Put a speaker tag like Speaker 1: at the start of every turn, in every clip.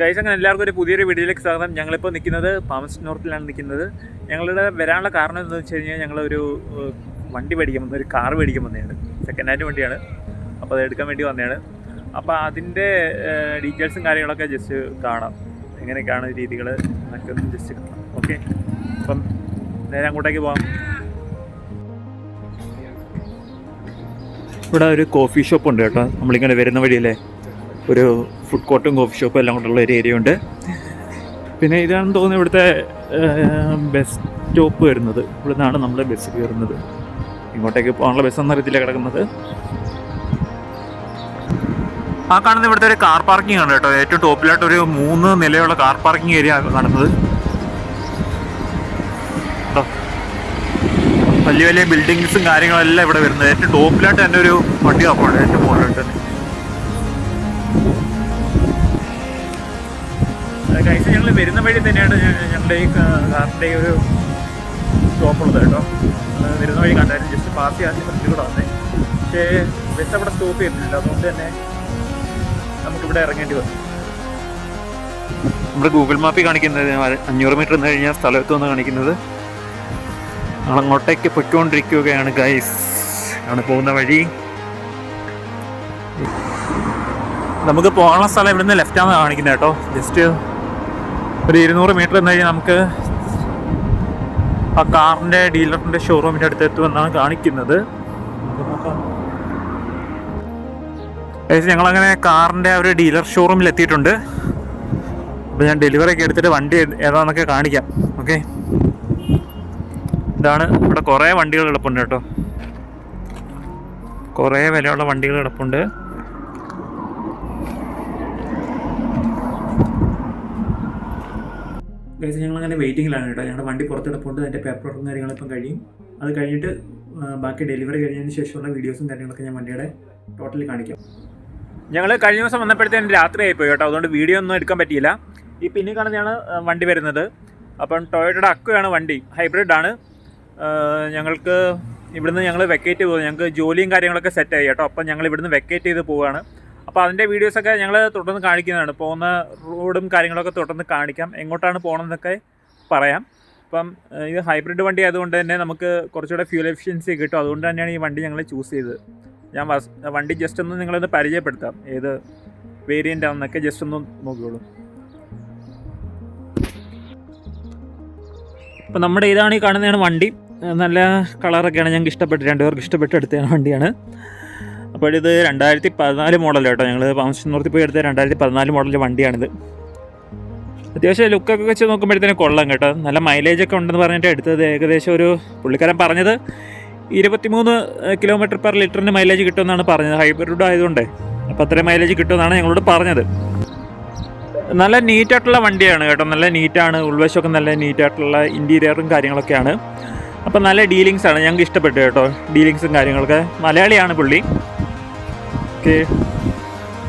Speaker 1: Guys അങ്ങനെ എല്ലാവർക്കും ഒരു പുതിയൊരു വീഡിയോയിലേക്ക് സ്വാഗതം. ഞങ്ങളിപ്പോൾ നിൽക്കുന്നത് പാമസ് നോർത്തിലാണ് നിൽക്കുന്നത്. ഞങ്ങളുടെ വരാനുള്ള കാരണം എന്താണെന്ന് വെച്ച് കഴിഞ്ഞാൽ ഞങ്ങളൊരു വണ്ടി മേടിക്കാൻ വന്നത് ഒരു കാർ മേടിക്കാൻ വന്നതാണ്. സെക്കൻഡ് ഹാൻഡ് വണ്ടിയാണ്. അപ്പോൾ അത് എടുക്കാൻ വേണ്ടി വന്നതാണ്. അപ്പോൾ അതിന്റെ ഡീറ്റെയിൽസും കാര്യങ്ങളൊക്കെ ജസ്റ്റ് കാണാം. എങ്ങനെയൊക്കെയാണ് രീതികൾ എന്നൊക്കെ ഒന്ന് ജസ്റ്റ് കാണാം. ഓക്കെ അപ്പം നേരെ അങ്ങോട്ടേക്ക് പോകാം. ഇവിടെ ഒരു കോഫി ഷോപ്പ് ഉണ്ട് കേട്ടോ. നമ്മളിങ്ങനെ വരുന്ന വഴിയല്ലേ? ഒരു ഫുഡ് കോർട്ടും കോഫി ഷോപ്പും എല്ലാം കൊണ്ടുള്ള ഒരു ഏരിയ ഉണ്ട്. പിന്നെ ഇതാണെന്ന് തോന്നുന്നത് ഇവിടുത്തെ ബസ് സ്റ്റോപ്പ് വരുന്നത്. ഇവിടെ നിന്നാണ് നമ്മൾ ബസ് കയറുന്നത്. ഇങ്ങോട്ടേക്ക് പോകാനുള്ള ബസ് അറിയത്തില്ല കിടക്കുന്നത്. ആ കാണുന്ന ഇവിടുത്തെ ഒരു കാർ പാർക്കിംഗ് ആണ് കേട്ടോ. ഏറ്റവും ടോപ്പിലായിട്ട് ഒരു മൂന്ന് നിലയുള്ള കാർ പാർക്കിംഗ് ഏരിയ കാണുന്നത്. വലിയ വലിയ ബിൽഡിങ്സും കാര്യങ്ങളെല്ലാം ഇവിടെ വരുന്നത്. ഏറ്റവും ടോപ്പിലായിട്ട് തന്നെ ഒരു വണ്ടി കാപ്പാണ് ഏറ്റവും മുകളിലായിട്ട് തന്നെ. ഞങ്ങൾ വരുന്ന വഴി തന്നെയാണ് ഞങ്ങളുടെ ഈ കാറിന്റെ ഒരു സ്റ്റോപ്പുള്ളത് കേട്ടോ. വരുന്ന വഴി കണ്ടായിരുന്നു. ജസ്റ്റ് പാസ് ചെയ്യാൻ ഫ്രണ്ടിൽ കൂടെ വന്നേ. പക്ഷേ ബസ് അവിടെ സ്റ്റോപ്പ് ചെയ്യുന്നില്ല. അതുകൊണ്ട് തന്നെ നമുക്കിവിടെ ഇറങ്ങേണ്ടി വന്നു. നമ്മുടെ ഗൂഗിൾ മാപ്പിൽ കാണിക്കുന്നത് അഞ്ഞൂറ് മീറ്റർ എന്ന് കഴിഞ്ഞാൽ സ്ഥലത്ത് സ്ഥലത്തുനിന്ന് കാണിക്കുന്നത്. അങ്ങോട്ടേക്ക് പൊയ്ക്കൊണ്ടിരിക്കുകയാണ് ഗൈസ് ആണ് പോകുന്ന വഴി. നമുക്ക് പോകാനുള്ള സ്ഥലം ഇവിടുന്ന് ലെഫ്റ്റാണ് കാണിക്കുന്നത് കേട്ടോ. ജസ്റ്റ് ഒരു ഇരുന്നൂറ് മീറ്റർ എന്ന് കഴിഞ്ഞാൽ നമുക്ക് ആ കാറിന്റെ ഡീലറിന്റെ ഷോറൂമിന്റെ അടുത്ത് എത്തുമെന്നാണ് കാണിക്കുന്നത്. ഞങ്ങളങ്ങനെ കാറിന്റെ ഒരു ഡീലർ ഷോറൂമിൽ എത്തിയിട്ടുണ്ട്. അപ്പോൾ ഞാൻ ഡെലിവറി ഒക്കെ എടുത്തിട്ട് വണ്ടി ഏത് ഏതാണെന്നൊക്കെ കാണിക്കാം. ഓക്കെ. ഇതാണ് ഇവിടെ കുറേ വണ്ടികൾ കിടപ്പുണ്ട് കേട്ടോ. കുറേ വിലയുള്ള വണ്ടികൾ കിടപ്പുണ്ട്. ഗൈസ് ഞങ്ങളങ്ങനെ വെയിറ്റിങ്ങിലാണ് കേട്ടോ. ഞങ്ങളുടെ വണ്ടി പുറത്തെടുപ്പുണ്ട്. അതിന്റെ പേപ്പർ വർക്കും കാര്യങ്ങളിപ്പം കഴിയും. അത് കഴിഞ്ഞിട്ട് ബാക്കി ഡെലിവറി കഴിഞ്ഞതിന് ശേഷമുള്ള വീഡിയോസും കാര്യങ്ങളൊക്കെ ഞാൻ വണ്ടിയുടെ ടോട്ടലി കാണിക്കാം. ഞങ്ങൾ കഴിഞ്ഞ ദിവസം വന്നപ്പോഴത്തേന് രാത്രി ആയിപ്പോയി കേട്ടോ. അതുകൊണ്ട് വീഡിയോ ഒന്നും എടുക്കാൻ പറ്റിയില്ല. ഈ പിന്നെ കാണുന്നതാണ് വണ്ടി വരുന്നത്. അപ്പം ടൊയോട്ടയുടെ അക്കുവാണ് വണ്ടി. ഹൈബ്രിഡാണ് ഞങ്ങൾക്ക് ഇവിടുന്ന് ഞങ്ങൾ വെക്കേറ്റ് പോകും ഞങ്ങൾക്ക് ജോലിയും കാര്യങ്ങളൊക്കെ സെറ്റായി കേട്ടോ. അപ്പം ഞങ്ങൾ ഇവിടുന്ന് വെക്കേറ്റ് ചെയ്ത് പോവുകയാണ് അപ്പോൾ അതിന്റെ വീഡിയോസൊക്കെ ഞങ്ങൾ തുടർന്ന് കാണിക്കുന്നതാണ്. പോകുന്ന റോഡും കാര്യങ്ങളൊക്കെ തുടർന്ന് കാണിക്കാം. എങ്ങോട്ടാണ് പോകണമെന്നൊക്കെ പറയാം. അപ്പം ഇത് ഹൈബ്രിഡ് വണ്ടി ആയതുകൊണ്ട് തന്നെ നമുക്ക് കുറച്ചുകൂടെ ഫ്യൂൽ എഫിഷ്യൻസി കിട്ടും. അതുകൊണ്ട് തന്നെയാണ് ഈ വണ്ടി ഞങ്ങൾ ചൂസ് ചെയ്തത്. ഞാൻ വണ്ടി ജസ്റ്റ് ഒന്ന് നിങ്ങളൊന്ന് പരിചയപ്പെടുത്താം. ഏത് വേരിയന്റ് ആണെന്നൊക്കെ ജസ്റ്റ് ഒന്ന് നോക്കിയോളൂ അപ്പം നമ്മുടെ ഇതാണ് ഈ കാണുന്നതാണ് വണ്ടി. നല്ല കളറൊക്കെയാണ് ഞങ്ങൾക്ക് ഇഷ്ടപ്പെട്ട് രണ്ടുപേർക്ക് ഇഷ്ടപ്പെട്ട് എടുത്തതാണ് വണ്ടിയാണ്. അപ്പോൾ ഇത് രണ്ടായിരത്തി പതിനാല് മോഡൽ കേട്ടോ. ഞങ്ങൾ പാമസ്നോർത്തിൽ പോയി എടുത്ത രണ്ടായിരത്തി പതിനാല് മോഡൽ വണ്ടിയാണിത്. അത്യാവശ്യം ലുക്കൊക്കെ വെച്ച് നോക്കുമ്പോഴത്തേനും കൊള്ളാം കേട്ടോ. നല്ല മൈലേജ് ഒക്കെ ഉണ്ടെന്ന് പറഞ്ഞിട്ട് എടുത്തത് ഏകദേശം ഒരു പുള്ളിക്കാരൻ പറഞ്ഞത് ഇരുപത്തിമൂന്ന് കിലോമീറ്റർ പെർ ലിറ്ററിന് മൈലേജ് കിട്ടുമെന്നാണ് പറഞ്ഞത്. ഹൈബ്രിഡ് ആയതുകൊണ്ട്. അപ്പോൾ അത്രയും മൈലേജ് കിട്ടുമെന്നാണ് ഞങ്ങളോട് പറഞ്ഞത്. നല്ല നീറ്റായിട്ടുള്ള വണ്ടിയാണ് കേട്ടോ. നല്ല നീറ്റാണ് ഉൾവശമൊക്കെ നല്ല നീറ്റായിട്ടുള്ള ഇന്റീരിയറും കാര്യങ്ങളൊക്കെയാണ്. അപ്പോൾ നല്ല ഡീലിങ്സാണ് ഞങ്ങൾക്ക് ഇഷ്ടപ്പെട്ടു കേട്ടോ. ഡീലിങ്സും കാര്യങ്ങളൊക്കെ. മലയാളിയാണ് പുള്ളി. ഓക്കെ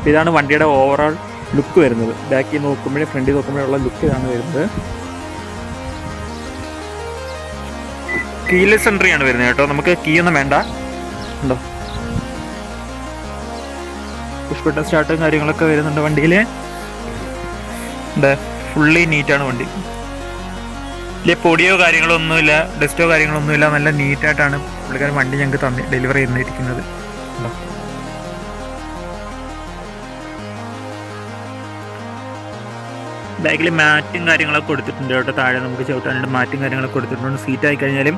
Speaker 1: ഇതാണ് വണ്ടിയുടെ ഓവറോൾ ലുക്ക് വരുന്നത്. ബാക്കിൽ നോക്കുമ്പോഴേ ഫ്രണ്ടിൽ നോക്കുമ്പോഴുള്ള ലുക്ക് ഇതാണ് വരുന്നത്. കീലെസ് എൻട്രി ആണ് വരുന്നത് കേട്ടോ. നമുക്ക് കീ ഒന്നും വേണ്ട. ഉണ്ടോ? പുഷ്പട്ട സ്റ്റാർട്ടും കാര്യങ്ങളൊക്കെ വരുന്നുണ്ട് വണ്ടിയിൽ ഫുള്ളി നീറ്റാണ് വണ്ടി. വലിയ പൊടിയോ കാര്യങ്ങളോ ഒന്നുമില്ല ഡസ്റ്റോ കാര്യങ്ങളോ ഒന്നുമില്ല. നല്ല നീറ്റായിട്ടാണ് പുള്ളിക്കാരൻ വണ്ടി ഞങ്ങൾക്ക് തന്നെ ഡെലിവറി ചെയ്യുന്നിരിക്കുന്നത് ഉണ്ടോ? ബാക്കിൽ മാറ്റും കാര്യങ്ങളൊക്കെ കൊടുത്തിട്ടുണ്ട് കേട്ടോ. താഴെ നമുക്ക് ചവിട്ടാനുള്ള മാറ്റും കാര്യങ്ങളൊക്കെ കൊടുത്തിട്ടുണ്ട്. സീറ്റ് ആയി കഴിഞ്ഞാലും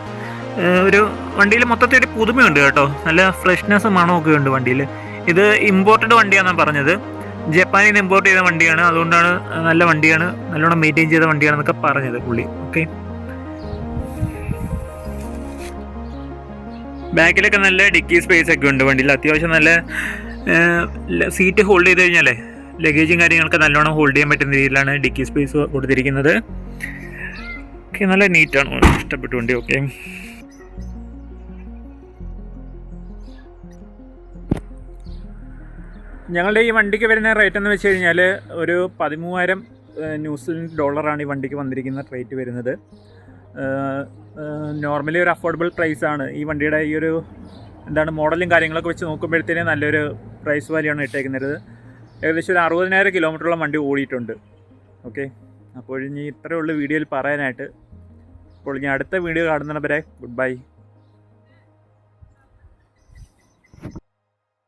Speaker 1: ഒരു വണ്ടിയിൽ മൊത്തത്തിൽ ഒരു പുതുമയുണ്ട് കേട്ടോ. നല്ല ഫ്രഷ്നെസ് മണമൊക്കെ ഉണ്ട് വണ്ടിയിൽ ഇത് ഇമ്പോർട്ടഡ് വണ്ടിയാണെന്നാണ് പറഞ്ഞത്. ജപ്പാനിൽ നിന്ന് ഇമ്പോർട്ട് ചെയ്ത വണ്ടിയാണ്. അതുകൊണ്ടാണ് നല്ല വണ്ടിയാണ്. നല്ലോണം മെയിന്റെയിൻ ചെയ്ത വണ്ടിയാണെന്നൊക്കെ പറഞ്ഞത് പുള്ളി. ഓക്കെ ബാക്കിലൊക്കെ നല്ല ഡിക്കി സ്പേസ് ഒക്കെ ഉണ്ട് വണ്ടിയിൽ. അത്യാവശ്യം നല്ല സീറ്റ് ഹോൾഡ് ചെയ്ത് കഴിഞ്ഞാലേ ലഗേജും കാര്യങ്ങളൊക്കെ നല്ലോണം ഹോൾഡ് ചെയ്യാൻ പറ്റുന്ന രീതിയിലാണ് ഡിക്കി സ്പേസ് കൊടുത്തിരിക്കുന്നത്. ഓക്കെ നല്ല നീറ്റാണ് ഇഷ്ടപ്പെട്ടു വണ്ടി ഓക്കെ ഞങ്ങളുടെ ഈ വണ്ടിക്ക് വരുന്ന റേറ്റ് എന്ന് വെച്ച് കഴിഞ്ഞാൽ ഒരു പതിമൂവായിരം ന്യൂസിലൻഡ് ഡോളറാണ് ഈ വണ്ടിക്ക് വന്നിരിക്കുന്ന റേറ്റ് വരുന്നത്. നോർമലി ഒരു അഫോർഡബിൾ പ്രൈസ് ആണ്. ഈ വണ്ടിയുടെ ഈ ഒരു എന്താണ് മോഡലും കാര്യങ്ങളൊക്കെ വെച്ച് നോക്കുമ്പോഴത്തേനും നല്ലൊരു പ്രൈസ് വാല്യൂ ആണ് ഇട്ടേക്കുന്നത്. ഏകദേശം ഒരു അറുപതിനായിരം കിലോമീറ്ററോളം വണ്ടി ഓടിയിട്ടുണ്ട്. ഓക്കെ? അപ്പോൾ ഇനി ഇത്രയുള്ള വീഡിയോയിൽ പറയാനായിട്ട്. അപ്പോൾ ഇനി അടുത്ത വീഡിയോ കാണുന്നവരെ ഗുഡ് ബൈ.